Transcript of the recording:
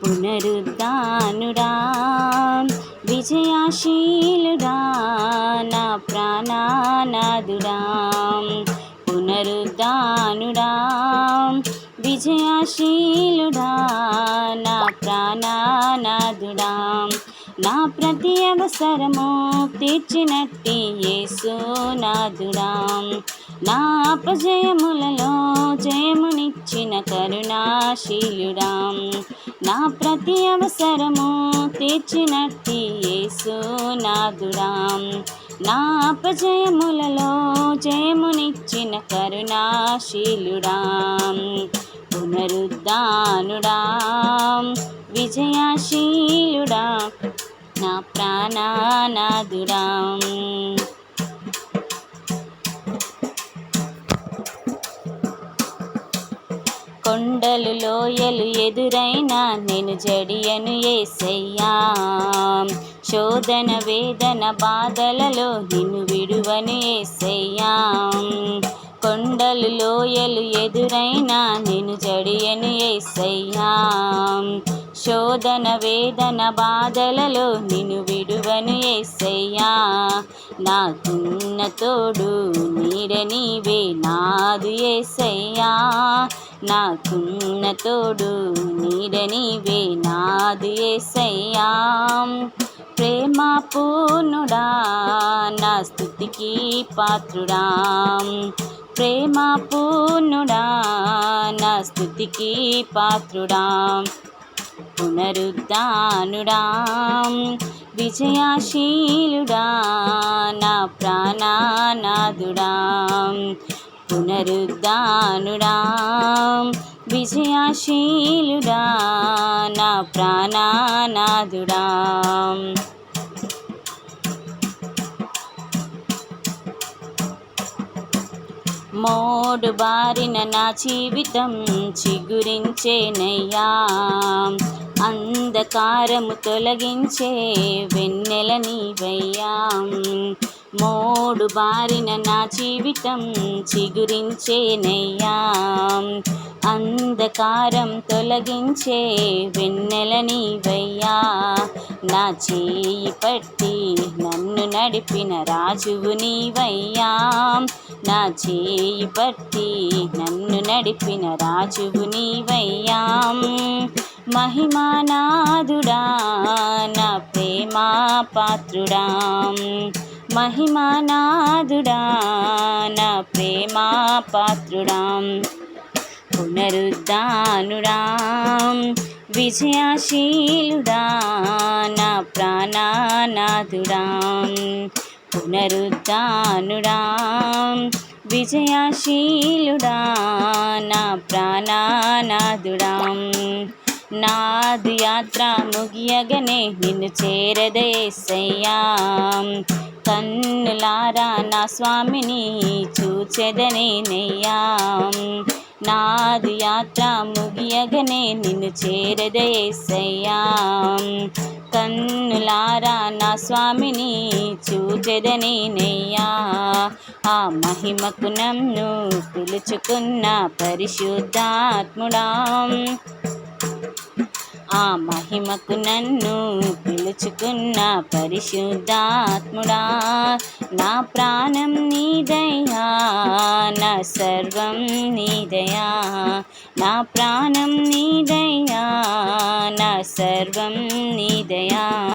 పునరుద్ధానుడా విజయాశీలుడా నా ప్రాణానాదుడా పునరుద్ధానుడా విజయాశీలుడా నా ప్రాణానాదుడా నా ప్రతి అవసరము తీర్చినట్టి యేసునాథుడా నా అపజయములలో జయమునిచ్చిన కరుణాశీలుడా నా ప్రతి అవసరము తీర్చినట్టి యేసునాథుడా నా అపజయములలో జయమునిచ్చిన కరుణాశీలుడాం. పునరుద్ధానుడాం విజయాశీలుడా నా ప్రాణనాదుడా. కొండలు లోయలు ఎదురైనా నేను జడియను ఏసయ్యా. శోధన వేదన బాధలలో నిన్ను విడువను ఏసయ్యా. కొండలు లోయలు ఎదురైనా నేను జడియను ఏసయ్యా. శోధన వేదన బాధలలో నిన్ను విడువను ఎస్సయ్యా నాకున్న తోడు నీడ నీవే నాదు ఏసయ్యా. నాకున్న తోడు నీడ నీవే నాదు ఏసయ్యా. ప్రేమ పూర్ణుడా నా స్థుతికి పాత్రుడా. ప్రేమ పూర్ణుడా నా స్థుతికి పాత్రుడా. పునరుద్ధానుడా విజయాశీలుడా నా ప్రాణానాథుడా. పునరుద్ధానుడా విజయాశీలుడా నా ప్రాణానాథుడా. మోడు బారిన నా జీవితం చిగురించేనయ్యా. అంధకారము తొలగించే వెన్నెల నీవయ్యా. మోడు బారిన నా జీవితం చిగురించేనయ్యా. అంధకారం తొలగించే వెన్నెల నీవయ్యా. నా చేయి పట్టి నన్ను నడిపిన రాజువు నీవయ్యా. నా చేయి పట్టి నన్ను నడిపిన రాజువు నీవయ్యా. మహిమానాదుడా నా ప్రేమా పాత్రుడా మహిమానాదుడా నా ప్రేమా పాత్రుడా పునరుద్ధానుడా. విజయాశీలుడా నా ప్రాణనాథుడా. పునరుద్ధానుడా. విజయాశీలుడా నా ప్రాణనాథుడా. నాది యాత్ర ముగియగనే నిన్ను చేరదేసయ్యా కన్నులారా నా స్వామిని చూచెదనే నెయ్యా. నాది యాత్ర ముగియగనే నిన్ను చేరదేసయ్యా కన్నులారా నా స్వామిని చూచెదనే నెయ్యా. ఆ మహిమకు నన్ను పిలుచుకున్న పరిశుద్ధాత్ముడా. ఆ మహిమకు నన్ను పిలుచుకున్న పరిశుద్ధాత్ముడా నా ప్రాణం నీదయా నా సర్వం నీదయా నా ప్రాణం నీదయా నా సర్వం నీదయా